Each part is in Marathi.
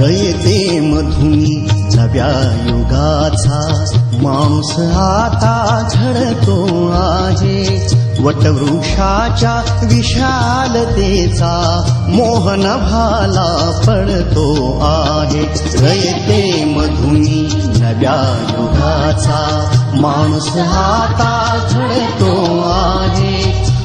रयते मधुनी नव्या युगाचा. मांस आता झडतो आजे वटवृक्षाच्या विशालतेचा मोहन भाला पडतो आहे. रयते मधुनी नव्या युगाचा. माणूस आता झडतो आहे.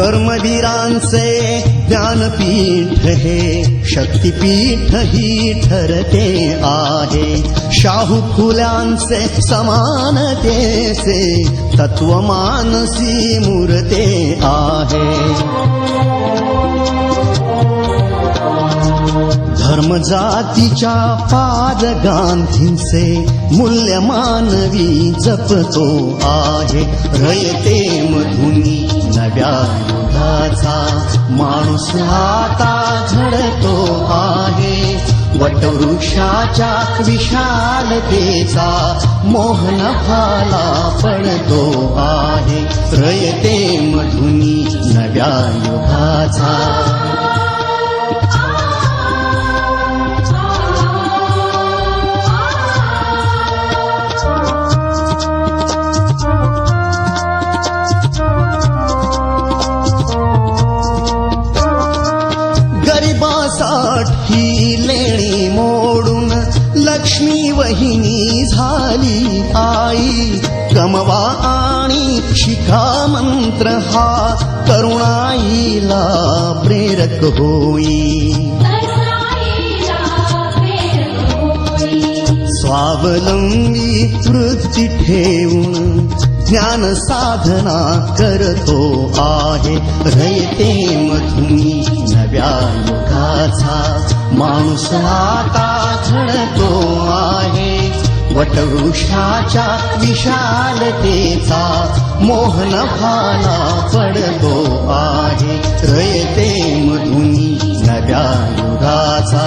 कर्मवीरांचे ज्ञानपीठ हे शक्तिपीठ ही ठरते आहे. शाहू फुल्यांचे समानतेचे तत्वमानसी मूर्ते आहे. धर्म जातीच्या पाद गांधींचे मूल्य मानवी जपतो आहे. रयते मधुनी नव्या युगाचा माणूस आता झडतो आहे. वटवृक्षाच्या विशालतेचा मोहनफाला पडतो आहे. रयते मधुनी नव्या युगाचा लक्ष्मी वहिनी झाली आई. कमवा आणि शिखा मंत्र हा करुणाईला प्रेरक होई. स्वावलंबी वृत्ती ठेवून ज्ञान साधना करतो आहे. रयते मधुनी नव्या युगाचा. माणूस आता घडतो आहे. वटवृक्षाच्या विशालतेचा मोहन भाला पडतो आहे. रयते मधुनी नव्या युगाचा.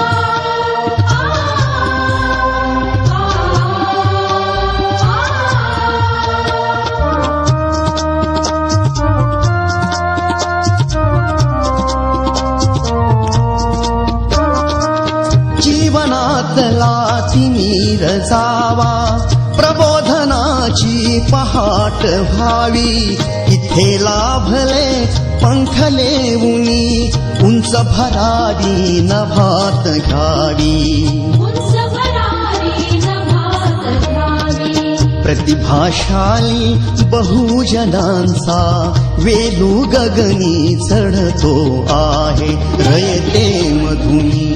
जीवनातला नीर जावा. प्रबोधनाची पहाट व्हावी. इथे लाभले पंखले उनी उंच भरावी नभात घ्यावी प्रतिभाशाली बहुजनांचा वेलू गगनी चढतो आहे. रयते मधुनी.